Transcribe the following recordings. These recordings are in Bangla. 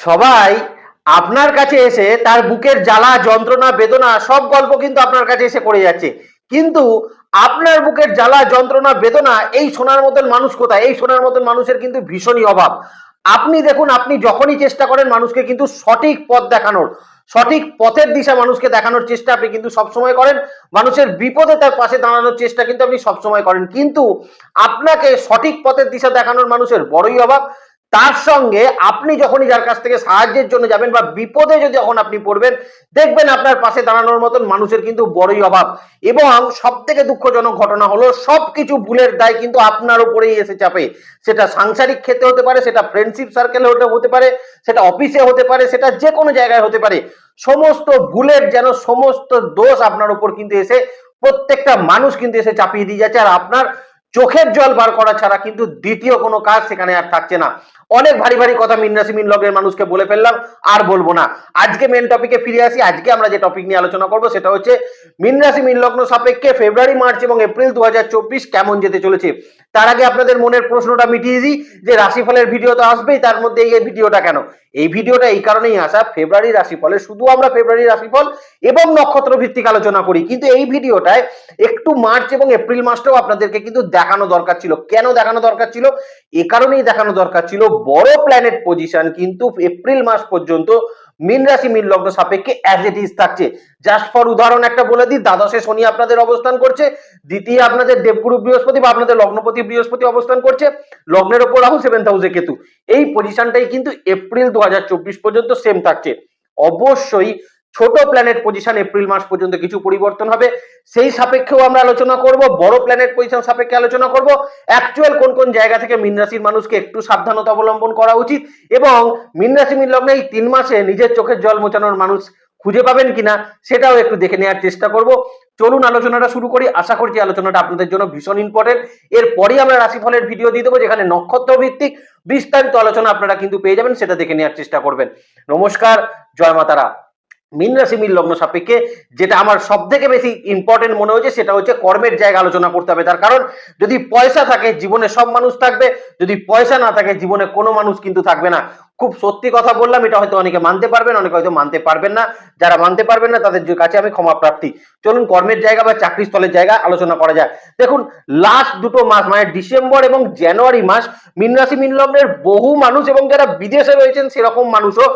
সবাই আপনার কাছে এসে তার বুকের জ্বালা, যন্ত্রণা, বেদনা, সব গল্প কিন্তু আপনার কাছে এসে করে যাচ্ছে। কিন্তু আপনার বুকের জ্বালা, যন্ত্রণা, বেদনা, এই সোনার মতন মানুষ কোথায়? এই সোনার মতন মানুষের কিন্তু ভীষণই অভাব। আপনি দেখুন, আপনি যখনই চেষ্টা করেন মানুষকে কিন্তু সঠিক পথ দেখানোর, সঠিক পথের দিশা মানুষকে দেখানোর চেষ্টা আপনি কিন্তু সবসময় করেন। মানুষের বিপদে তার পাশে দাঁড়ানোর চেষ্টা কিন্তু আপনি সবসময় করেন। কিন্তু আপনাকে সঠিক পথের দিশা দেখানোর মানুষের বড়ই অভাব। তার সঙ্গে আপনি যখনই যার কাছ থেকে সাহায্যের জন্য যাবেন বা বিপদে যদি যখন আপনি পড়বেন, দেখবেন আপনার পাশে দাঁড়ানোর মতন মানুষের কিন্তু বড়ই অভাব। এবং সব থেকে দুঃখজনক ঘটনা হলো, সবকিছু ভুলের দায় কিন্তু আপনার উপরেই এসে চাপে। সেটা সাংসারিক ক্ষেত্রে হতে পারে, সেটা ফ্রেন্ডশিপ সার্কেলে হতে হতে পারে, সেটা অফিসে হতে পারে, সেটা যে কোনো জায়গায় হতে পারে। সমস্ত ভুলের যেন সমস্ত দোষ আপনার উপর কিন্তু এসে প্রত্যেকটা মানুষ কিন্তু এসে চাপিয়ে দিয়ে যাচ্ছে। আর আপনার চোখের জল বার করা ছাড়া কিন্তু দ্বিতীয় কোনো কাজ সেখানে আর থাকছে না। অনেক ভারী ভারী কথা মিনরাশি মিন মানুষকে বলে ফেললাম, আর বলব না। আজকে মেন টপিকে ফিরে আসি, আজকে আমরা যে টপিক নিয়ে আলোচনা করব সেটা হচ্ছে মিনরাশি মিন লগ্ন সাপেক্ষে ফেব্রুয়ারি মার্চ এবং এপ্রিল দু হাজার চব্বিশ কেমন যেতে চলেছে। তার আগে আপনাদের মনের প্রশ্নটা মিটিয়ে দিই যে রাশিফলের ভিডিও তো আসবেই, তার মধ্যে এই ভিডিওটা কেন? এই ভিডিওটা এই কারণেই আসা, ফেব্রুয়ারি রাশিফলে শুধু আমরা ফেব্রুয়ারি রাশিফল এবং নক্ষত্র ভিত্তিক আলোচনা করি, কিন্তু এই ভিডিওটায় একটু মার্চ এবং এপ্রিল মাসটাও আপনাদেরকে কিন্তু দেখানো দরকার ছিল। কেন দেখানো দরকার ছিল? এ কারণেই দেখানো দরকার ছিল, বড় প্ল্যানেট পজিশন কিন্তু এপ্রিল মাস পর্যন্ত মিন রাশি, মিন লগ্ন সাপেক্ষে অ্যাজ ইট ইজ থাকছে। জাস্ট ফর উদাহরণ একটা বলে দিই, দ্বাদশে শনি আপনাদের অবস্থান করছে, দ্বিতীয় আপনাদের দেবগুরু বৃহস্পতি বা আপনাদের লগ্নপতি বৃহস্পতি অবস্থান করছে, লগ্নের ওপর রাহু সেভেন হাউসে কেতু। এই পজিশনটাই কিন্তু এপ্রিল দু হাজার চব্বিশ পর্যন্ত সেম থাকছে। অবশ্যই ছোট প্ল্যানেট পজিশন এপ্রিল মাস পর্যন্ত কিছু পরিবর্তন হবে। সেই সাপেক্ষেও আমরা আলোচনা করব, বড় প্ল্যানেট পজিশন সাপেক্ষে আলোচনা করব। অ্যাকচুয়াল কোন কোন জায়গা থেকে মীন রাশির মানুষকে একটু সাবধানতা অবলম্বন করা উচিত এবং মীন রাশি মীন লগ্নে এই তিন মাসে নিজের চোখের জল মোচানোর মানুষ খুঁজে পাবেন কিনা সেটাও একটু দেখে নেওয়ার চেষ্টা করব। চলুন আলোচনাটা শুরু করি। আশা করছি আলোচনাটা আপনাদের জন্য ভীষণ ইম্পর্টেন্ট এরপরই আমরা রাশিফলের ভিডিও দিয়ে দেবো, যেখানে নক্ষত্র ভিত্তিক বিস্তারিত আলোচনা আপনারা কিন্তু পেয়ে যাবেন, সেটা দেখে নেওয়ার চেষ্টা করবেন। নমস্কার, জয় মাতারা। মীন রাশি মীন লগ্ন সাপেক্ষে, যেটা আমার সব থেকে বেশি ইম্পর্টেন্ট মনে হচ্ছে সেটা হচ্ছে কর্মের জায়গা আলোচনা করতে হবে। তার কারণ, যদি পয়সা থাকে, জীবনে সব মানুষ থাকবে। যদি পয়সা না থাকে, জীবনে কোনো মানুষ কিন্তু থাকবে না। খুব সত্যি কথা বললাম, এটা হয়তো অনেকে মানতে পারবেন, অনেকে হয়তো মানতে পারবেন না। যারা মানতে পারবেন না, তাদের কাছে আমি ক্ষমা প্রার্থী। চলুন, কর্মের জায়গা বা চাকরি স্থলের জায়গা আলোচনা করা যায় দেখুন লাস্ট দুটো মাস মানে ডিসেম্বর এবং জানুয়ারি মাস মীন রাশি মীন লগ্নের বহু মানুষ এবং যারা বিদেশে রয়েছেন, সেরকম মানুষও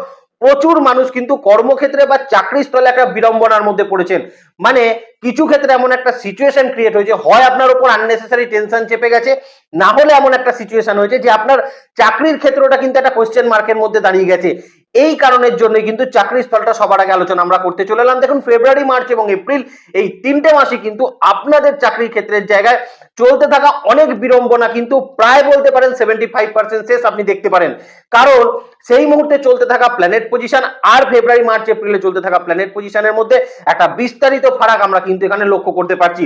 প্রচুর মানুষ কিন্তু কর্মক্ষেত্রে বা চাকরি স্থলে একটা বিড়ম্বনার মধ্যে পড়েছেন। মানে কিছু ক্ষেত্রে এমন একটা সিচুয়েশন ক্রিয়েট হয়েছে, হয় আপনার উপর আননেসেসারি টেনশন চেপে গেছে, না হলে এমন একটা সিচুয়েশন হয়েছে যে আপনার চাকরির ক্ষেত্রটা কিন্তু একটা কোয়েশ্চেন মার্কের মধ্যে দাঁড়িয়ে গেছে। এই কারণের জন্য কিন্তু চাকরি স্থলটা সবার আগে আলোচনা আমরা করতে চলে এলাম। দেখুন ফেব্রুয়ারি মার্চ এবং এপ্রিল এই তিনটে মাসে কিন্তু আপনাদের চাকরির ক্ষেত্রের জায়গায় চলতে থাকা অনেক বিড়ম্বনা কিন্তু প্রায় বলতে পারেন সেভেন্টি ফাইভ পার্সেন্ট শেষ আপনি দেখতে পারেন। কারণ সেই মুহূর্তে চলতে থাকা প্ল্যানেট পজিশন আর ফেব্রুয়ারি মার্চ এপ্রিলে চলতে থাকা প্ল্যানেট পজিশনের মধ্যে একটা বিস্তারিত ফারাক আমরা কিন্তু এখানে লক্ষ্য করতে পারছি।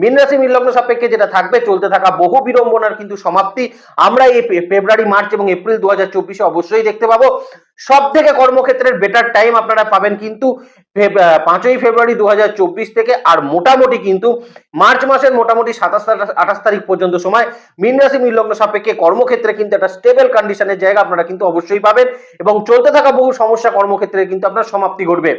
মীন রাশি সাপেক্ষে যেটা থাকবে, চলতে থাকা বহু বিড়ম্বনার কিন্তু সমাপ্তি আমরা এই ফেব্রুয়ারি মার্চ এবং এপ্রিল দু হাজার চব্বিশে অবশ্যই দেখতে পাবো। সব থেকে কর্মক্ষেত্রের বেটার টাইম আপনারা পাবেন কিন্তু পাঁচই ফেব্রুয়ারি দু হাজার চব্বিশ থেকে আর মোটামুটি কিন্তু মার্চ মাসের মোটামুটি সাতাশ আঠাশ তারিখ পর্যন্ত সময় মীন রাশি, মীন লগ্ন সাপেক্ষে কর্মক্ষেত্রে কিন্তু একটা স্টেবল কন্ডিশনের জায়গা আপনারা কিন্তু অবশ্যই পাবেন। এবং চলতে থাকা বহু সমস্যা কর্মক্ষেত্রে কিন্তু আপনার সমাপ্তি ঘটবে।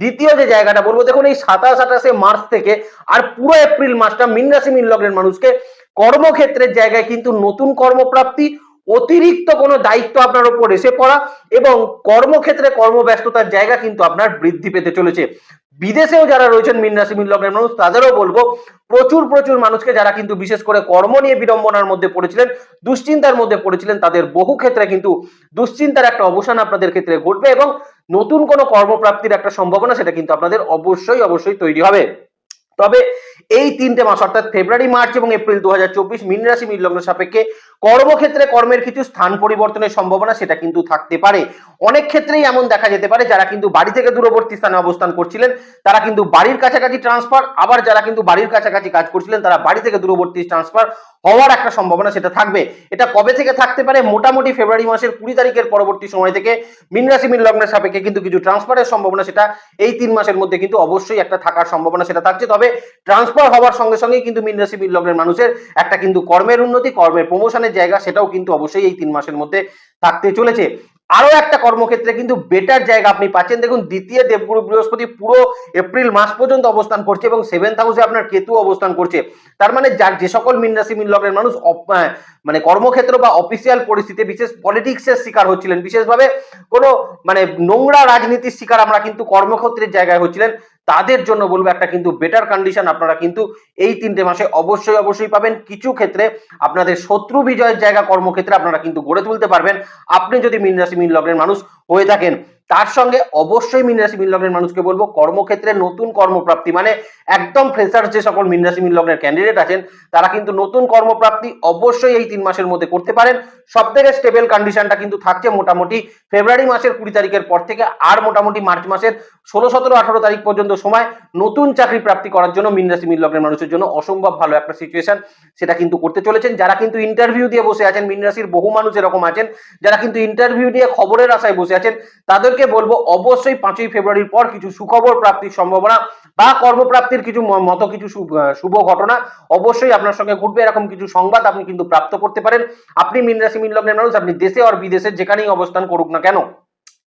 দ্বিতীয় যে জায়গাটা বলব, দেখুন এই সাতাশ, আঠাশে মার্চ থেকে আর পুরো এপ্রিল মাসটা মিন রাশি, মিন লগ্নের মানুষকে কর্মক্ষেত্রের জায়গায় কিন্তু নতুন কর্মপ্রাপ্তি, অতিরিক্ত কোনো দায়িত্ব আপনার উপর এসে পড়া এবং কর্মক্ষেত্রে কর্মব্যস্ততার জায়গা কিন্তু আপনার বৃদ্ধি পেতে চলেছে। বিদেশেও যারা রয়েছেন মীন রাশি, মীন লগ্নের মানুষ, তাদেরও বলব, প্রচুর প্রচুর মানুষকে যারা কিন্তু বিশেষ করে কর্ম নিয়ে বিড়ম্বনার মধ্যে পড়েছিলেন, দুশ্চিন্তার মধ্যে পড়েছিলেন, তাদের বহু ক্ষেত্রে কিন্তু দুশ্চিন্তার একটা অবসান আপনাদের ক্ষেত্রে ঘটবে এবং নতুন কোনো কর্মপ্রাপ্তির একটা সম্ভাবনা সেটা কিন্তু আপনাদের অবশ্যই অবশ্যই তৈরি হবে। তবে এই তিনটে মাস, অর্থাৎ ফেব্রুয়ারি, মার্চ এবং এপ্রিল দু হাজার চব্বিশ মীন রাশি, মীন লগ্ন সাপেক্ষে কর্মক্ষেত্রে কর্মের কিছু স্থান পরিবর্তনের সম্ভাবনা সেটা কিন্তু থাকতে পারে। অনেক ক্ষেত্রেই এমন দেখা যেতে পারে, যারা কিন্তু বাড়ি থেকে দূরবর্তী স্থানে অবস্থান করছিলেন, তারা কিন্তু বাড়ির কাছাকাছি ট্রান্সফার আবার যারা কিন্তু বাড়ির কাছাকাছি কাজ করছিলেন, তারা বাড়ি থেকে দূরবর্তী ট্রান্সফার হওয়ার একটা সম্ভাবনা সেটা থাকবে। এটা কবে থেকে থাকতে পারে? মোটামুটি ফেব্রুয়ারি মাসের কুড়ি তারিখের পরবর্তী সময় থেকে মীন রাশি, মীন লগ্নের সাপেক্ষে কিন্তু কিছু ট্রান্সফারের সম্ভাবনা সেটা এই তিন মাসের মধ্যে কিন্তু অবশ্যই একটা থাকার সম্ভাবনা সেটা থাকছে। তবে ট্রান্সফার হওয়ার সঙ্গে সঙ্গেই কিন্তু মীন রাশি, মীন লগ্নের মানুষের একটা কিন্তু কর্মের উন্নতি, কর্মের প্রমোশনের জায়গা সেটাও কিন্তু অবশ্যই এই তিন মাসের মধ্যে থাকতে চলেছে। আরও একটা কর্মক্ষেত্রে কিন্তু বেটার জায়গা আপনি পাচ্ছেন। দেখুন, দ্বিতীয় দেবগুরু বৃহস্পতি পুরো এপ্রিল মাস পর্যন্ত অবস্থান করছে এবং সেভেন্থ হাউসে আপনার কেতু অবস্থান করছে। তার মানে যার যে সকল মিন রাশি, মিন লগ্নের মানুষ মানে কর্মক্ষেত্র বা অফিসিয়াল পরিস্থিতি, বিশেষ পলিটিক্সের শিকার হচ্ছিলেন। বিশেষভাবে কোনো মানে নোংরা রাজনীতির শিকার আমরা কিন্তু কর্মক্ষেত্রের জায়গায় হচ্ছিলেন। তাদের জন্য বলব একটা কিন্তু বেটার কন্ডিশন আপনারা কিন্তু এই তিনটে মাসে অবশ্যই অবশ্যই পাবেন। কিছু ক্ষেত্রে আপনাদের শত্রু বিজয়ের জায়গা কর্মক্ষেত্রে আপনারা কিন্তু গড়ে তুলতে পারবেন। আপনি যদি মিন রাশি, মিন লগ্নের মানুষ হয়ে থাকেন, তার সঙ্গে অবশ্যই মিন রাশি, মিন লগ্নের মানুষকে বলব, কর্মক্ষেত্রে নতুন কর্মপ্রাপ্তি মানে একদম ফ্রেশার যে সকল মিন রাশি, মিন লগ্নের ক্যান্ডিডেট আছেন, তারা কিন্তু নতুন কর্মপ্রাপ্তি অবশ্যই এই তিন মাসের মধ্যে করতে পারেন। সব থেকে স্টেবল কন্ডিশনটা কিন্তু থাকছে মোটামুটি ফেব্রুয়ারি মাসের কুড়ি তারিখের পর থেকে, আর মোটামুটি মার্চ মাসের ষোলো, সতেরো, আঠারো তারিখ পর্যন্ত সময় নতুন চাকরি প্রাপ্তি করার জন্য মিন রাশি মিন লগ্নের মানুষের জন্য অসম্ভব ভালো একটা সিচুয়েশন সেটা কিন্তু করতে চলেছেন। যারা কিন্তু ইন্টারভিউ দিয়ে বসে আছেন মিন রাশির বহু মানুষ এরকম আছেন, যারা কিন্তু ইন্টারভিউ দিয়ে খবরের আশায় বসে আছেন, তাদেরকে বলব অবশ্যই পাঁচই ফেব্রুয়ারির পর কিছু সুখবর প্রাপ্তির সম্ভাবনা বা কর্মপ্রাপ্তির কিছু মতো কিছু শুভ- ঘটনা অবশ্যই আপনার সঙ্গে ঘটবে। এরকম কিছু সংবাদ আপনি কিন্তু প্রাপ্ত করতে পারেন। আপনি মিন রাশি মিন লগ্নের মানুষ, আপনি দেশে আর বিদেশে যেখানেই অবস্থান করুক না কেন,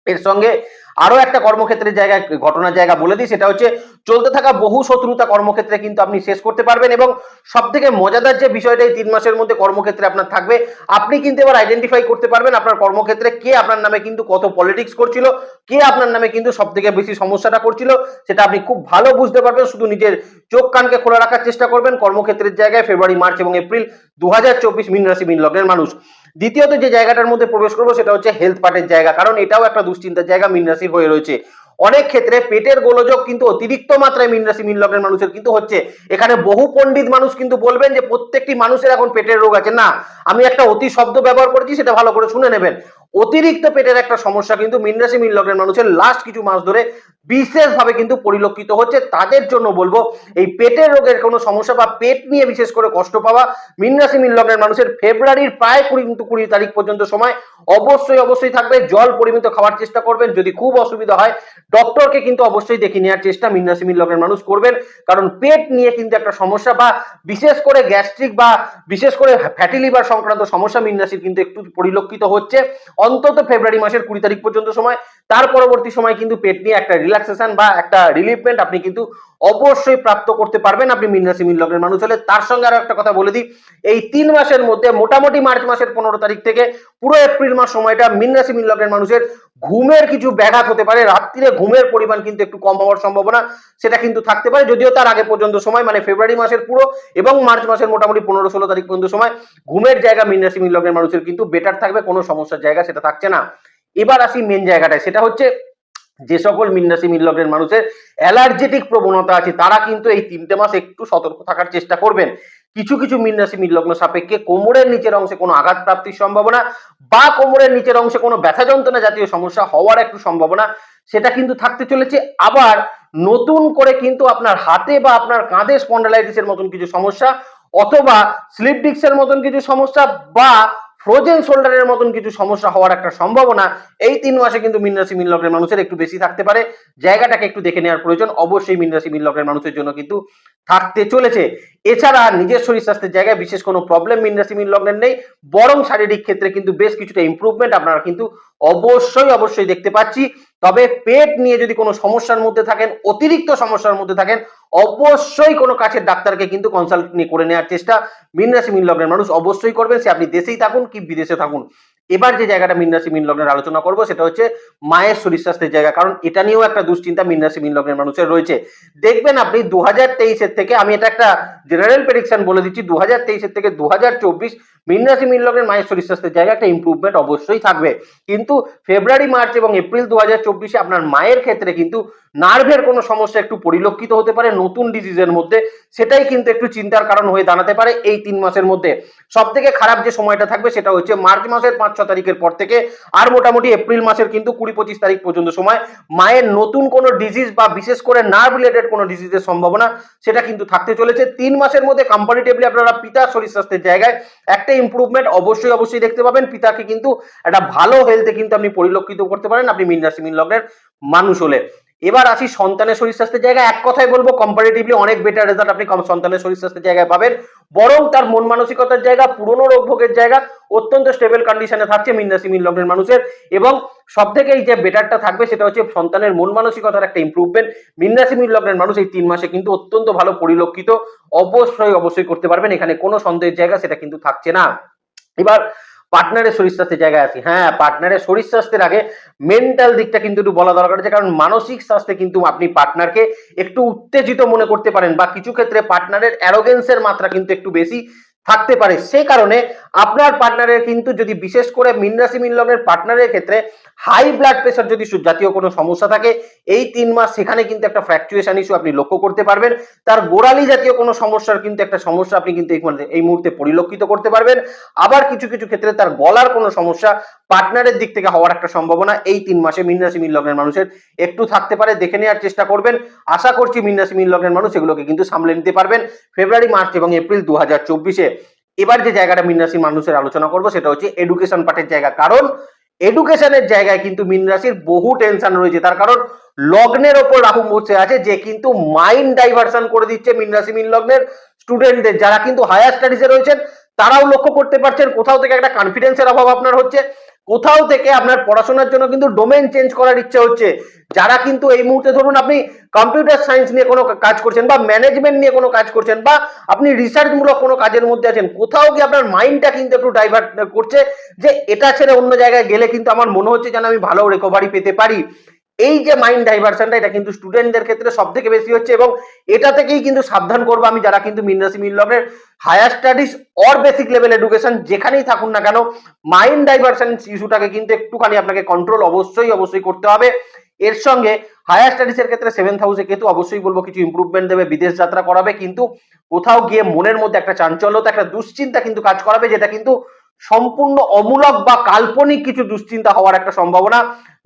এর সঙ্গে আরও একটা কর্মক্ষেত্রের জায়গায় ঘটনার জায়গা বলে দিই, সেটা হচ্ছে চলতে থাকা বহু শত্রুতা কর্মক্ষেত্রে কিন্তু আপনি শেষ করতে পারবেন এবং সব থেকে মজাদার যে বিষয়টা এই তিন মাসের মধ্যে কর্মক্ষেত্রে আপনার থাকবে, আপনি কিন্তু এবার আইডেন্টিফাই করতে পারবেন আপনার কর্মক্ষেত্রে কে আপনার নামে কিন্তু কত পলিটিক্স করছিল, কে আপনার নামে কিন্তু সব থেকে বেশি সমস্যাটা করছিল, সেটা আপনি খুব ভালো বুঝতে পারবেন। শুধু নিজের চোখ কানকে খোলা রাখার চেষ্টা করবেন কর্মক্ষেত্রের জায়গায় ফেব্রুয়ারি মার্চ এবং এপ্রিল দু হাজার চব্বিশ মিন রাশি, মিন লগ্নের মানুষ। দ্বিতীয়ত যে জায়গাটার মধ্যে প্রবেশ করব, সেটা হচ্ছে হেলথ পার্টের জায়গা, কারণ এটাও একটা দুশ্চিন্তার জায়গা, মিন রাশির হয়ে রয়েছে। অনেক ক্ষেত্রে পেটের গোলযোগ কিন্তু অতিরিক্ত মাত্রায় মিনরাশি, মিন লগ্নের মানুষের কিন্তু হচ্ছে। এখানে বহু পণ্ডিত মানুষ কিন্তু বলবেন যে, প্রত্যেকটি মানুষের এখন পেটের রোগ আছে। না, আমি একটা অতি শব্দ ব্যবহার করেছি, সেটা ভালো করে শুনে নেবেন। অতিরিক্ত পেটের একটা সমস্যা কিন্তু মিন রাশি, মিন লগ্নের মানুষের লাস্ট কিছু মাস ধরে বিশেষভাবে কিন্তু পরিলক্ষিত হচ্ছে। তাদের জন্য বলব, এই পেটের রোগের কোনো সমস্যা বা পেট নিয়ে বিশেষ করে কষ্ট পাওয়া মিন রাশি, মিন লগ্নের মানুষের ফেব্রুয়ারির প্রায় কুড়ি কিন্তু কুড়ি তারিখ পর্যন্ত সময় অবশ্যই অবশ্যই থাকবে। জল পরিমিত খাওয়ার চেষ্টা করবেন। যদি খুব অসুবিধা হয় ডক্টরকে কিন্তু অবশ্যই দেখে নেওয়ার চেষ্টা মিন রাশি, মিন লগ্নের মানুষ করবেন। কারণ পেট নিয়ে কিন্তু একটা সমস্যা বা বিশেষ করে গ্যাস্ট্রিক বা বিশেষ করে ফ্যাটি লিভার সংক্রান্ত সমস্যা মিন রাশির কিন্তু একটু পরিলক্ষিত হচ্ছে। অন্তত ফেব্রুয়ারি মাসের কুড়ি তারিখ পর্যন্ত সময়। তার পরবর্তী সময় কিন্তু পেট নিয়ে একটা রিল্যাক্সেশন বা একটা রিলিফমেন্ট আপনি কিন্তু অবশ্যই প্রাপ্ত করতে পারবেন আপনি মিন মিন লগ্নের মানুষ হলে। তার সঙ্গে আরও একটা কথা বলে দিই, এই তিন মাসের মধ্যে মোটামুটি মার্চ মাসের পনেরো তারিখ থেকে পুরো এপ্রিল মাস সময়টা মিন রাশি, মিন লগ্নের মানুষের ঘুমের কিছু ব্যাঘাত হতে পারে। রাত্রিরে ঘুমের পরিমাণ কিন্তু একটু কম হওয়ার সম্ভাবনা, সেটা কিন্তু থাকতে পারে। যদিও তার আগে পর্যন্ত সময় মানে ফেব্রুয়ারি মাসের পুরো এবং মার্চ মাসের মোটামুটি পনেরো ষোলো তারিখ পর্যন্ত সময়, ঘুমের জায়গা মিন রাশি, মিন লগ্নের মানুষের কিন্তু বেটার থাকবে, কোনো সমস্যার জায়গা সেটা থাকছে না। এবার আসি মেন জায়গাটায়, সেটা হচ্ছে যে সকল মিন রাশি মিন মানুষের অ্যালার্জেটিক প্রবণতা আছে, তারা কিন্তু এই তিনটে মাস একটু সতর্ক থাকার চেষ্টা করবেন। কিছু কিছু মিন রাশি মিন লগ্ন সাপেক্ষে কোমরের নিচের অংশে কোনো আঘাত প্রাপ্তির সম্ভাবনা বা কোমরের নিচের অংশে কোনো ব্যথা যন্ত্রণা জাতীয় সমস্যা হওয়ার একটু সম্ভাবনা, সেটা কিন্তু থাকতে চলেছে। আবার নতুন করে কিন্তু আপনার হাতে বা আপনার কাঁধে স্পন্ডালাইটিসের মতন কিছু সমস্যা অথবা স্লিপ ডিস্কের মতন কিছু সমস্যা বা ফ্রোজেন শোল্ডারের মতন কিছু সমস্যা হওয়ার একটা সম্ভাবনা, এই তিন মাসে কিন্তু মিন রাশি লগ্নের মানুষের একটু বেশি থাকতে পারে। জায়গাটাকে একটু দেখে নেওয়ার প্রয়োজন। অবশ্যই মিন রাশি লগ্নের মানুষের জন্য কিন্তু থাকতে চলেছে। এছাড়া নিজের শরীর স্বাস্থ্যের জায়গায় বিশেষ কোনো প্রবলেম মিন রাশি, মিন লগ্নের নেই। বরং শারীরিক ক্ষেত্রে কিন্তু বেশ কিছুটা ইমপ্রুভমেন্ট আপনারা কিন্তু অবশ্যই অবশ্যই দেখতে পাচ্ছি। তবে পেট নিয়ে যদি কোনো সমস্যার মধ্যে থাকেন, অতিরিক্ত সমস্যার মধ্যে থাকেন, অবশ্যই কোনো কাছের ডাক্তারকে কিন্তু কনসাল্ট নিয়ে করে নেওয়ার চেষ্টা মিন রাশি, মিন লগ্নের মানুষ অবশ্যই করবেন। সে আপনি দেশেই থাকুন কি বিদেশে থাকুন। এবার যে জায়গাটা মিন রাশি, মিন লগ্নের আলোচনা করব, সেটা হচ্ছে মায়ের শরীর স্বাস্থ্যের জায়গা। কারণ এটা নিয়েও একটা দুশ্চিন্তা মিন রাশি, মিন লগ্নের মানুষের রয়েছে। দেখবেন আপনি দু হাজার তেইশের থেকে, আমি এটা একটা জেনারেল প্রেডিকশন বলে দিচ্ছি দু হাজার তেইশের থেকে দু হাজার চব্বিশ মিন রাশি, মিন লগ্নের মায়ের শরীর স্বাস্থ্যের জায়গা একটা ইম্প্রুভমেন্ট অবশ্যই থাকবে। কিন্তু ফেব্রুয়ারি, মার্চ এবং এপ্রিল দু হাজার চব্বিশে আপনার মায়ের ক্ষেত্রে কিন্তু নার্ভের কোনো সমস্যা একটু পরিলক্ষিত হতে পারে, নতুন ডিজিজের মধ্যে। সেটাই কিন্তু একটু চিন্তার কারণ হয়ে দাঁড়াতে পারে এই তিন মাসের মধ্যে। সব থেকে খারাপ যে সময়টা থাকবে সেটা হচ্ছে মার্চ মাসের পাঁচ ছ তারিখের পর থেকে আর মোটামুটি এপ্রিল মাসের কিন্তু কুড়ি পঁচিশ তারিখ পর্যন্ত সময় মায়ের নতুন কোনো ডিজিজ বা বিশেষ করে নার্ভ রিলেটেড কোনো ডিজিজের সম্ভাবনা সেটা কিন্তু থাকতে চলেছে। তিন মাসের মধ্যে কম্পারিটিভলি আপনারা পিতার শরীর স্বাস্থ্যের জায়গায় একটা ইম্প্রুভমেন্ট অবশ্যই অবশ্যই দেখতে পাবেন। পিতাকে কিন্তু একটা ভালো হেলথে কিন্তু আপনি পরিলক্ষিত করতে পারেন। আপনি মিন রাশি লগ্নের মানুষ হলে। এবার আসি সন্তানের শরীর স্বাস্থ্যের জায়গায়। এক কথাই বলব কম্পারেটিভলি অনেক বেটার রেজাল্ট আপনি সন্তানের শরীর স্বাস্থ্যের জায়গায় পাবেন। বরং তার মন মানসিকতার জায়গা, পুরনো রোগ ভোগের জায়গা অত্যন্ত স্টেবল কন্ডিশনে থাকছে মিন রাশি, মিন লগ্নের মানুষের। এবং সব থেকে এই যে বেটারটা থাকবে সেটা হচ্ছে সন্তানের মন মানসিকতার একটা ইম্প্রুভমেন্ট মিন মিন লগ্নের মানুষ এই তিন মাসে কিন্তু অত্যন্ত ভালো পরিলক্ষিত। অবশ্যই অবশ্যই করতে পারবেন। এখানে কোনো সন্দেহের জায়গা সেটা কিন্তু থাকছে না। এবার পার্টনারের শরীর স্বাস্থ্যের জায়গায় আছি। হ্যাঁ পার্টনারের শরীর স্বাস্থ্যের আগে মেন্টাল দিকটা কিন্তু একটু বলা দরকার আছে, কারণ মানসিক স্বাস্থ্যে কিন্তু আপনি পার্টনারকে একটু উত্তেজিত মনে করতে পারেন বা কিছু ক্ষেত্রে পার্টনারের অ্যারোগেন্সের মাত্রা কিন্তু একটু বেশি থাকতে পারে। সেই কারণে আপনার পার্টনারের কিন্তু যদি বিশেষ করে মিন রাশি, মিন লগ্নের পার্টনারের ক্ষেত্রে হাই ব্লাড প্রেশার যদি জাতীয় কোনো সমস্যা থাকে এই তিন মাস সেখানে কিন্তু একটা ফ্র্যাকচুয়েশন ইস্যু আপনি লক্ষ্য করতে পারবেন। তার গোড়ালি জাতীয় কোনো সমস্যার কিন্তু একটা সমস্যা আপনি কিন্তু এই মুহূর্তে- পরিলক্ষিত করতে পারবেন। আবার কিছু কিছু ক্ষেত্রে তার গলার কোনো সমস্যা পার্টনারের দিক থেকে হওয়ার একটা সম্ভাবনা এই তিন মাসে মিন রাশি মিন লগ্নের মানুষের একটু থাকতে পারে, দেখে নেওয়ার চেষ্টা করবেন। আশা করছি মিন রাশি মিন লগ্নের মানুষ এগুলোকে কিন্তু সামলে নিতে পারবেন। ফেব্রুয়ারি, মার্চ এবং এপ্রিল দু চব্বিশে। এবার যে জায়গাটা মিনরাশির মানুষের আলোচনা করব সেটা হচ্ছে এডুকেশন পার্টের জায়গা। কারণ এডুকেশনের জায়গায় কিন্তু মিন রাশির বহু টেনশন রয়েছে। তার কারণ লগ্নের ওপর রাহু বসে আছে, যে কিন্তু মাইন্ড ডাইভারশন করে দিচ্ছে মিন রাশি, মিন লগ্নের স্টুডেন্টদের যারা কিন্তু হায়ার স্টাডিজে রয়েছেন, তারাও লক্ষ্য করতে পারছেন, কোথাও থেকে একটা কনফিডেন্সের অভাব আপনার হচ্ছে। কোথাও থেকে আপনার পড়াশোনার জন্য কিন্তু ডোমেন চেঞ্জ করার ইচ্ছা হচ্ছে। যারা কিন্তু এই মুহূর্তে ধরুন আপনি কম্পিউটার সায়েন্স নিয়ে কোনো কাজ করছেন বা ম্যানেজমেন্ট নিয়ে কোনো কাজ করছেন বা আপনি রিসার্চমূলক কোনো কাজের মধ্যে আছেন, কোথাও গিয়ে আপনার মাইন্ডটা কিন্তু একটু ডাইভার্ট করছে যে এটা ছেড়ে অন্য জায়গায় গেলে কিন্তু আমার মনে হচ্ছে যেন আমি ভালো রিকভারি পেতে পারি। এই যে মাইন্ড ডাইভারশনটা এটা কিন্তু স্টুডেন্টদের ক্ষেত্রে সব থেকে বেশি হচ্ছে এবং এটা থেকেই কিন্তু সাবধান করব আমি যারা কিন্তু মিন লগ্নের higher studies or basic level education যেখানেই থাকুন না কেন মাইন্ড ডাইভারশন ইস্যুটাকে কিন্তু একটুখানি আপনাকে কন্ট্রোল অবশ্যই অবশ্যই করতে হবে। এর সঙ্গে হায়ার স্টাডিজ এর ক্ষেত্রে সেভেন্থ হাউসে কিন্তু অবশ্যই বলব কিছু ইমপ্রুভমেন্ট দেবে, বিদেশ যাত্রা করাবে, কিন্তু কোথাও গিয়ে মনের মধ্যে একটা চাঞ্চল্যতা, একটা দুশ্চিন্তা কিন্তু কাজ করাবে, যেটা কিন্তু সম্পূর্ণ অমূলক বা কাল্পনিক কিছু দুশ্চিন্তা হওয়ার একটা সম্ভাবনা।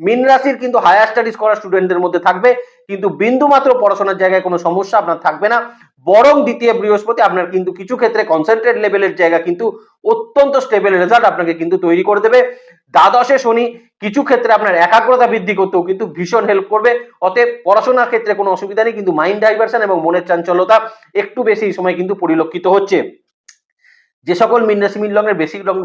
মিন রাশির কিন্তু হায়ার স্টাডিজ করা স্টুডেন্টদের মধ্যে থাকবে। কিন্তু বিন্দু মাত্র পড়াশোনার জায়গায় কোনো সমস্যা আপনার থাকবে না। বরং দ্বিতীয় বৃহস্পতি আপনার কিন্তু কিছু ক্ষেত্রে কনসেন্ট্রেট লেভেলের জায়গা কিন্তু অত্যন্ত স্টেবল রেজাল্ট আপনাকে কিন্তু তৈরি করে দেবে। দ্বাদশে শনি কিছু ক্ষেত্রে আপনার একাগ্রতা বৃদ্ধি করতেও কিন্তু ভীষণ হেল্প করবে। অতএব পড়াশোনার ক্ষেত্রে কোনো অসুবিধা নেই, কিন্তু মাইন্ড ডাইভারশন এবং মনের চাঞ্চল্যতা একটু বেশি এই সময় কিন্তু পরিলক্ষিত হচ্ছে। যে সকল মিন লংয়ের বেসিক লং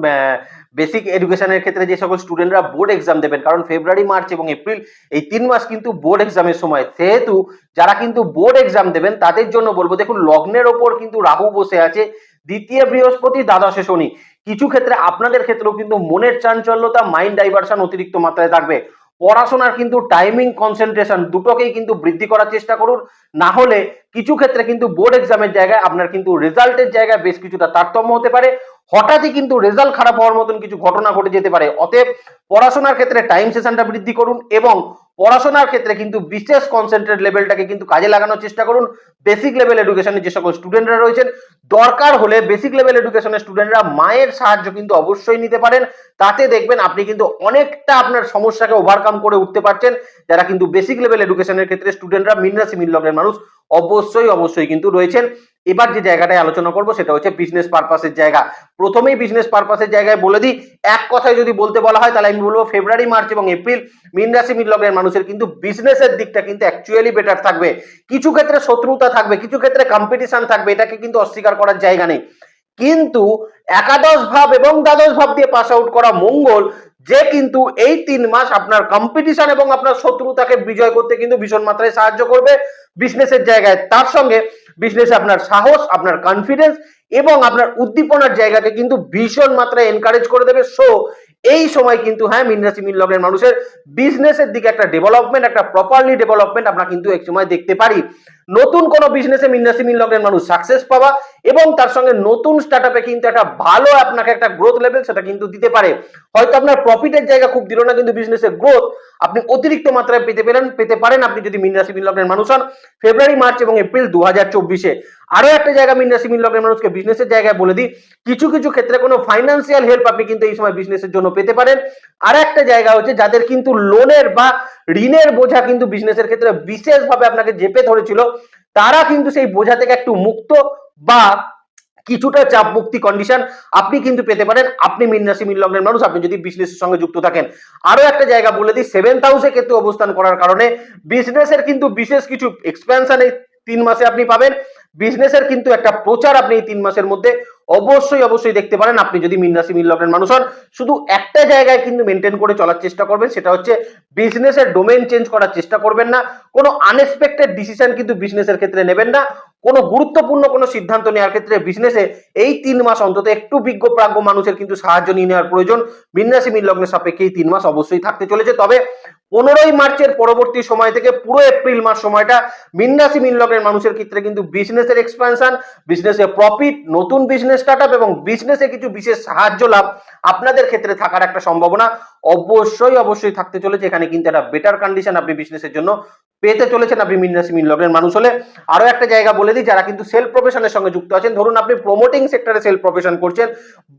বেসিক এডুকেশনের ক্ষেত্রে যে সকল স্টুডেন্টরা বোর্ড এক্সাম দেবেন, কারণ ফেব্রুয়ারি মার্চ এবং এপ্রিল এই তিন মাস কিন্তু বোর্ড এক্সামের সময়। সেহেতু যারা কিন্তু বোর্ড এক্সাম দেবেন, তাদের জন্য বলব, দেখুন, লগ্নের ওপর কিন্তু রাহু বসে আছে, দ্বিতীয় বৃহস্পতি, দ্বাদশে শনি। কিছু ক্ষেত্রে আপনাদের ক্ষেত্রেও কিন্তু মনের চাঞ্চল্যতা মাইন্ড ডাইভারশন অতিরিক্ত মাত্রায় থাকবে। পড়াশোনার কিন্তু টাইমিং কনসেন্ট্রেশন দুটোকেই কিন্তু বৃদ্ধি করার চেষ্টা করুন। না হলে কিছু ক্ষেত্রে কিন্তু বোর্ড এক্সামের জায়গায় আপনার কিন্তু রেজাল্টের জায়গায় বেশ কিছুটা তারতম্য হতে পারে। হঠাৎই কিন্তু রেজাল্ট খারাপ হওয়ার মতন কিছু ঘটনা ঘটে যেতে পারে। অতএব পড়াশোনার ক্ষেত্রে টাইম সেশনটা বৃদ্ধি করুন এবং পড়াশোনার ক্ষেত্রে কিন্তু বিশেষ কনসেন্ট্রেট লেভেলটাকে কিন্তু কাজে লাগানোর চেষ্টা করুন। বেসিক লেভেল এডুকেশনের যে সকল স্টুডেন্টরা রয়েছেন, দরকার হলে বেসিক লেভেল এডুকেশনের স্টুডেন্টরা মায়ের সাহায্য কিন্তু অবশ্যই নিতে পারেন। তাতে দেখবেন আপনি কিন্তু অনেকটা আপনার সমস্যাকে ওভারকাম করে উঠতে পারছেন। যারা কিন্তু বেসিক লেভেল এডুকেশনের ক্ষেত্রে স্টুডেন্টরা মিনরাসি মিন মানুষ অবশ্যই অবশ্যই কিন্তু রয়েছেন। এবার যে জায়গাটায় আলোচনা করব সেটা হচ্ছে বিজনেস পারপাসের জায়গা। প্রথমেই বিজনেস পারপাসের জায়গায় বলে দিই, এক কথায় যদি বলতে বলা হয় তাহলে আমি বলব ফেব্রুয়ারি মার্চ এবং এপ্রিল মিন রাশি মিন লগের মানুষের কিন্তু বিজনেসের দিকটা কিন্তু অ্যাকচুয়ালি বেটার থাকবে। কিছু ক্ষেত্রে শত্রুতা থাকবে, কিছু ক্ষেত্রে কম্পিটিশন থাকবে, এটাকে কিন্তু অস্বীকার করার জায়গা নেই। কিন্তু একাদশ ভাব এবং দ্বাদশ ভাব দিয়ে পাস আউট করা মঙ্গল, যে কিন্তু এই তিন মাস আপনার কম্পিটিশন এবং আপনার শত্রুতাকে বিজয় করতে কিন্তু ভীষণ মাত্রায় সাহায্য করবে বিজনেসের জায়গায়। তার সঙ্গে বিজনেসে আপনার সাহস, আপনার কনফিডেন্স এবং আপনার উদ্দীপনার জায়গাকে কিন্তু ভীষণ মাত্রায় এনকারেজ করে দেবে। সো এই সময় কিন্তু হ্যাঁ মিন রাশি মিন লগ্নের মানুষের বিজনেসের দিকে একটা ডেভেলপমেন্ট একটা প্রপারলি ডেভেলপমেন্ট আমরা কিন্তু এক সময় দেখতে পারি। নতুন কোনো বিজনেসে মিন রাশি মিন লগ্নের মানুষ সাকসেস পাওয়া এবং তার সঙ্গে নতুন স্টার্ট আপে কিন্তু একটা ভালো আপনাকে একটা গ্রোথ লেভেল সেটা কিন্তু দিতে পারে। হয়তো আপনার প্রফিটের জায়গা খুব দিল না, কিন্তু বিজনেসের গ্রোথ আপনি অতিরিক্ত মাত্রায় পেতে পেলেন, পেতে পারেন আপনি যদি মিন রাশি মিন লগ্নের মানুষ হন। ফেব্রুয়ারি, মার্চ এবং এপ্রিল দু হাজার চব্বিশে। আরও একটা জায়গা মিন রাশি মিন লগ্নের মানুষকে বিজনেসের জায়গায় বলে দিই। কিছু কিছু ক্ষেত্রে কোনো ফাইন্যান্সিয়াল হেল্প আপনি কিন্তু এই সময় বিজনেসের জন্য পেতে পারেন। আর একটা জায়গা হচ্ছে যাদের কিন্তু লোনের বা ঋণের বোঝা কিন্তু বিজনেসের ক্ষেত্রে বিশেষভাবে আপনাকে জেপে ধরেছিল, তারা কিন্তু সেই বোঝা থেকে একটু মুক্ত বা কিছুটা চাপ মুক্তি কন্ডিশন আপনি কিন্তু পেতে পারেন। আপনি মিন রাশি মিন লগ্নের মানুষ, আপনি যদি বিজনেসের সঙ্গে যুক্ত থাকেন। আরও একটা জায়গা বলে দিই সেভেন্থ হাউসে কিন্তু অবস্থান করার কারণে বিজনেসের কিন্তু বিশেষ কিছু এক্সপেনশন এই তিন মাসে আপনি পাবেন। বিজনেসের কিন্তু একটা প্রচার আপনি এই তিন মাসের মধ্যে অবশ্যই অবশ্যই দেখতে পারেন। আপনি যদি মিন রাশি, মিন লগ্নের মানুষ হন, শুধু একটা জায়গায় কিন্তু মেনটেন করে চলার চেষ্টা করবেন, সেটা হচ্ছে বিজনেসের ডোমেন চেঞ্জ করার চেষ্টা করবেন না। কোনো আনএক্সপেক্টেড ডিসিশন কিন্তু বিজনেসের ক্ষেত্রে নেবেন না। কোনো গুরুত্বপূর্ণ কোনো সিদ্ধান্ত নেওয়ার ক্ষেত্রে বিজনেসে এই তিন মাস অন্তত একটু বিজ্ঞ প্রাজ্ঞ মানুষের কিন্তু সাহায্য নিয়ে নেওয়ার প্রয়োজন। বিন্যাসী মিল লগ্নের সাপেক্ষে এই তিন মাস অবশ্যই থাকতে চলেছে। তবে পনেরোই মার্চের পরবর্তী সময় থেকে পুরো এপ্রিল মাস সময়টা মিন্নাসি মিন লগ্নের মানুষের ক্ষেত্রে কিন্তু বিজনেসের এক্সপানশন বিজনেসে প্রফিট নতুন বিজনেস স্টার্ট এবং বিজনেসে কিছু বিশেষ সাহায্য লাভ আপনাদের ক্ষেত্রে থাকার একটা সম্ভাবনা অবশ্যই অবশ্যই থাকতে চলেছে। এখানে কিন্তু একটা বেটার কন্ডিশন আপনি বিজনেসের জন্য পেতে চলেছেন আপনি মিন রাশি, মিন লগ্নের মানুষ হলে। আরও একটা জায়গা বলে দিই, যারা কিন্তু সেলফ প্রফেশনের সঙ্গে যুক্ত আছেন, ধরুন আপনি প্রমোটিং সেক্টরে সেলফ প্রফেশন করছেন,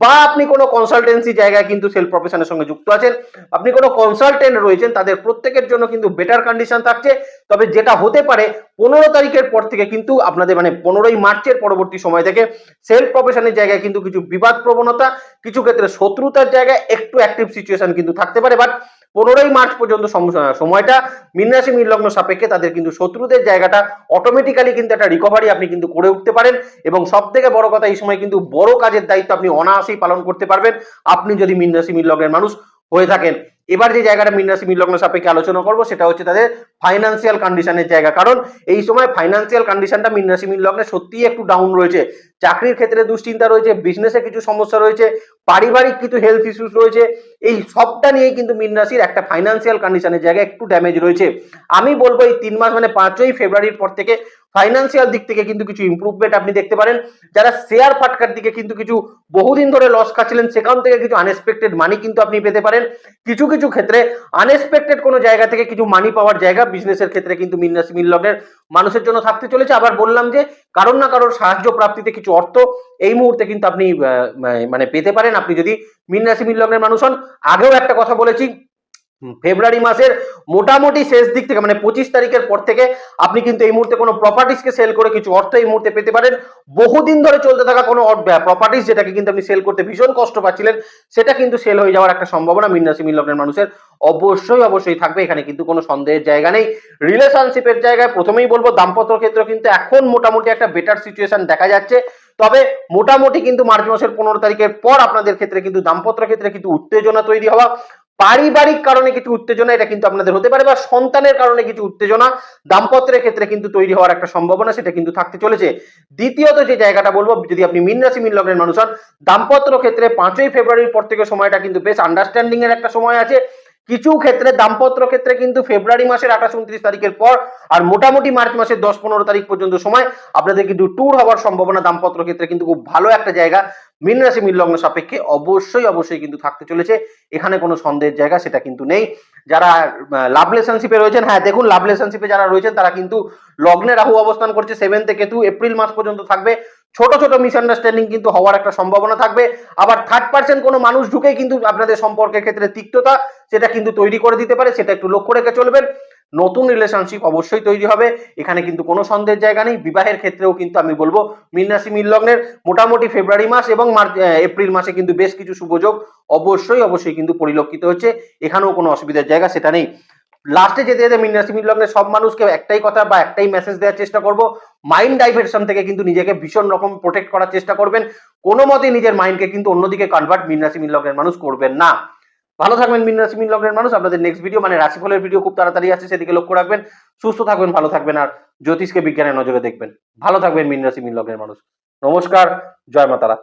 বা আপনি কোনো কনসালটেন্সি জায়গায় কিন্তু সেলফ প্রফেশনের সঙ্গে যুক্ত আছেন, আপনি কোনো কনসালটেন্ট রয়েছেন, তাদের প্রত্যেকের জন্য কিন্তু বেটার কন্ডিশন থাকছে। তবে যেটা হতে পারে, পনেরো তারিখের পর থেকে কিন্তু আপনাদের মানে পনেরোই মার্চের পরবর্তী সময় থেকে সেলফ প্রফেশনের জায়গায় কিন্তু কিছু বিবাদ প্রবণতা কিছু ক্ষেত্রে শত্রুতার জায়গায় একটু অ্যাক্টিভ সিচুয়েশন কিন্তু থাকতে পারে। বাট পনেরোই মার্চ পর্যন্ত সম- সময়টা মিন লগ্ন সাপেক্ষে তাদের কিন্তু শত্রুদের জায়গাটা অটোমেটিক্যালি কিন্তু একটা রিকভারি আপনি কিন্তু করে উঠতে পারেন এবং সব থেকে বড় কথা এই সময় কিন্তু বড় কাজের দায়িত্ব আপনি অনায়াসেই পালন করতে পারবেন। আপনি যদি মিন লগ্নের মানুষ হয়ে থাকেন। এবার যে জায়গাটা মিন লগ্ন সাপেক্ষে আলোচনা করব সেটা হচ্ছে তাদের ফাইন্যান্সিয়াল কন্ডিশনের জায়গা। কারণ এই সময় ফাইন্যান্সিয়াল কন্ডিশনটা মিন লগ্নে সত্যিই একটু ডাউন রয়েছে। চাকরির ক্ষেত্রে দুশ্চিন্তা রয়েছে বিজনেসে কিছু সমস্যা রয়েছে, পারিবারিক কিছু হেলথ ইস্যুস রয়েছে, এই সবটা নিয়েই কিন্তু মিন রাশির একটা ফাইন্যান্সিয়াল কন্ডিশনের জায়গায় একটু ড্যামেজ রয়েছে। আমি বলব এই তিন মাস মানে পাঁচই ফেব্রুয়ারির পর থেকে ফাইন্যান্সিয়াল দিক থেকে কিন্তু কিছু ইমপ্রুভমেন্ট আপনি দেখতে পারেন। যারা শেয়ার ফাটকার দিকে কিন্তু কিছু বহুদিন ধরে লস খাচ্ছিলেন, সেখান থেকে কিছু আনএক্সপেক্টেড মানি কিন্তু আপনি পেতে পারেন। কিছু কিছু ক্ষেত্রে আনএক্সপেক্টেড কোনো জায়গা থেকে কিছু মানি পাওয়ার জায়গা বিজনেসের ক্ষেত্রে কিন্তু মিন রাশি, মিন লগ্নের মানুষের জন্য থাকতে চলেছে। আবার বললাম যে কারণ না কারোর সাহায্য প্রাপ্তিতে কিছু অর্থ এই মুহূর্তে কিন্তু আপনি মানে পেতে পারেন। আপনি যদি মিন রাশি, মিন লগ্নের মানুষ হন, আগেও একটা কথা বলেছি ফেব্রুয়ারি মাসের মোটামুটি শেষ দিক থেকে মানে পঁচিশ তারিখের পর থেকে আপনি কিন্তু এই মুহূর্তে কোনো প্রপার্টিসকে সেল করে কিছু অর্থ এই মুহূর্তে পেতে পারেন। বহুদিন ধরে চলতে থাকা কোনো প্রপার্টিস যেটাকে কিন্তু আপনি সেল করতে ভীষণ কষ্ট পাচ্ছিলেন, সেটা কিন্তু সেল হয়ে যাওয়ার একটা সম্ভাবনা মিনরাশি মিন লগ্নের মানুষের অবশ্যই অবশ্যই থাকবে। এখানে কিন্তু কোনো সন্দেহের জায়গা নেই। রিলেশনশিপের জায়গায় প্রথমেই বলব, দাম্পত্য ক্ষেত্র কিন্তু এখন মোটামুটি একটা বেটার সিচুয়েশন দেখা যাচ্ছে। তবে মোটামুটি কিন্তু মার্চ মাসের পনেরো তারিখের পর আপনাদের ক্ষেত্রে কিন্তু, দাম্পত্য ক্ষেত্রে কিন্তু উত্তেজনা তৈরি হওয়া পারিবারিক কারণে কিছু উত্তেজনা, এটা কিন্তু আপনাদের হতে পারে, বা সন্তানের কারণে কিছু উত্তেজনা, দাম্পত্যের ক্ষেত্রে কিন্তু তৈরি হওয়ার একটা সম্ভাবনা, সেটা কিন্তু থাকতে চলেছে। দ্বিতীয়ত যে জায়গাটা বলব, যদি আপনি মিন রাশি, মিন লগ্নের মানুষ হন দাম্পত্য ক্ষেত্রে পাঁচই ফেব্রুয়ারির পর থেকে সময়টা কিন্তু বেশ আন্ডারস্ট্যান্ডিং এর একটা সময় আছে। কিছু ক্ষেত্রে, দাম্পত্য ক্ষেত্রে কিন্তু ফেব্রুয়ারি মাসের আঠাশ উনত্রিশ তারিখের পর আর মোটামুটি মার্চ মাসের দশ পনেরো তারিখ পর্যন্ত সময় আপনাদের কিন্তু ট্যুর হওয়ার সম্ভাবনা দাম্পত্য ক্ষেত্রে কিন্তু খুব ভালো একটা জায়গা। মীন রাশি, মীন লগ্ন সাপেক্ষে অবশ্যই অবশ্যই কিন্তু থাকতে চলেছে। এখানে কোনো সন্দেহের জায়গা সেটা কিন্তু নেই। যারা লাভ রিলেশনশিপে রয়েছেন হ্যাঁ দেখুন লাভ রিলেশনশিপে যারা রয়েছেন তারা কিন্তু লগ্নে রাহু অবস্থান করছে। সেভেন থেকে টু এপ্রিল মাস পর্যন্ত থাকবে। ছোট ছোট মিসআন্ডারস্ট্যান্ডিং কিন্তু হওয়ার একটা সম্ভাবনা থাকবে। আবার থার্ড পার্সন কোনো মানুষ ঢুকেই কিন্তু আপনাদের সম্পর্কের ক্ষেত্রে তিক্ততা সেটা কিন্তু তৈরি করে দিতে পারে, সেটা একটু লক্ষ্য রেখে চলবেন। নতুন রিলেশনশিপ অবশ্যই তৈরি হবে। এখানে কিন্তু কোনো সন্দেহের জায়গা নেই। বিবাহের ক্ষেত্রেও কিন্তু আমি বলব মিন রাশি মিন লগ্নের মোটামুটি ফেব্রুয়ারি মাস এবং মার্চ এপ্রিল মাসে কিন্তু বেশ কিছু শুভযোগ অবশ্যই অবশ্যই কিন্তু পরিলক্ষিত হচ্ছে। এখানেও কোনো অসুবিধার জায়গা সেটা নেই। লাস্টে যেতে যেতে মিন রাশি সব মানুষকে একটাই কথা বা একটাই মেসেজ দেওয়ার চেষ্টা করব। মাইন্ড ডাইভার্সন থেকে কিন্তু নিজেকে ভীষণ রকম প্রোটেক্ট করার চেষ্টা করবেন। কোনো মতে নিজের মাইন্ডকে কিন্তু অন্যদিকে কনভার্ট মিন রাশি মিন মানুষ করবেন না। ভালো থাকবেন মিন রাশি মিন মানুষ। আপনাদের নেক্সট ভিডিও মানে রাশিফলের ভিডিও খুব তাড়াতাড়ি আসছে, সেদিকে লক্ষ্য রাখবেন। সুস্থ থাকবেন, ভালো থাকবেন আর জ্যোতিষকে বিজ্ঞানের নজরে দেখবেন। ভালো থাকবেন মিন রাশি মিন মানুষ। নমস্কার, জয় মাতারা।